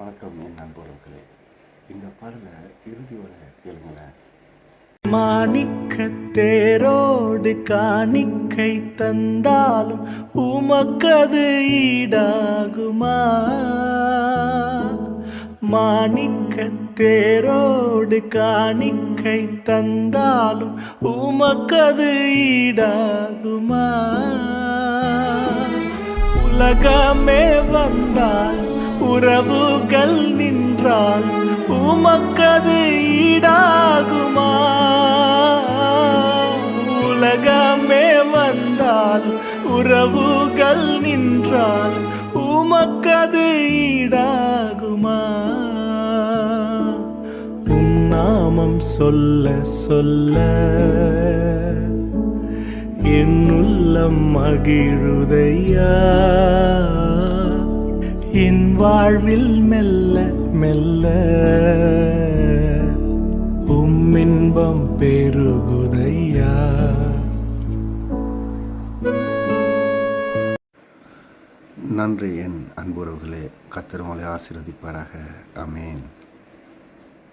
வணக்கம் என் நண்பர்களே. இந்த பாடலை இறுதி வரை கேளுங்களேன். மாணிக்க தேரோடு காணிக்கை தந்தாலும் உமக்கது ஈடாகுமா? மாணிக்க தேரோடு காணிக்கை தந்தாலும் உமக்கது ஈடாகுமா? உலகமே வந்தாலும் உறவுகள் நின்றால் உமக்கது ஈடாகுமா? உலகமே வந்தால் உறவுகள் நின்றால் உமக்கது ஈடாகுமா? உன்னாமம் சொல்ல சொல்ல என் மகிழுதையா? என் வாழ்வில் மெல்ல மெல்ல உம்மின்பம் பெருகுதையா? நன்றி என் அன்புறவுகளே. கத்திரமலை ஆசீர்வதிப்பாராக. அமேன்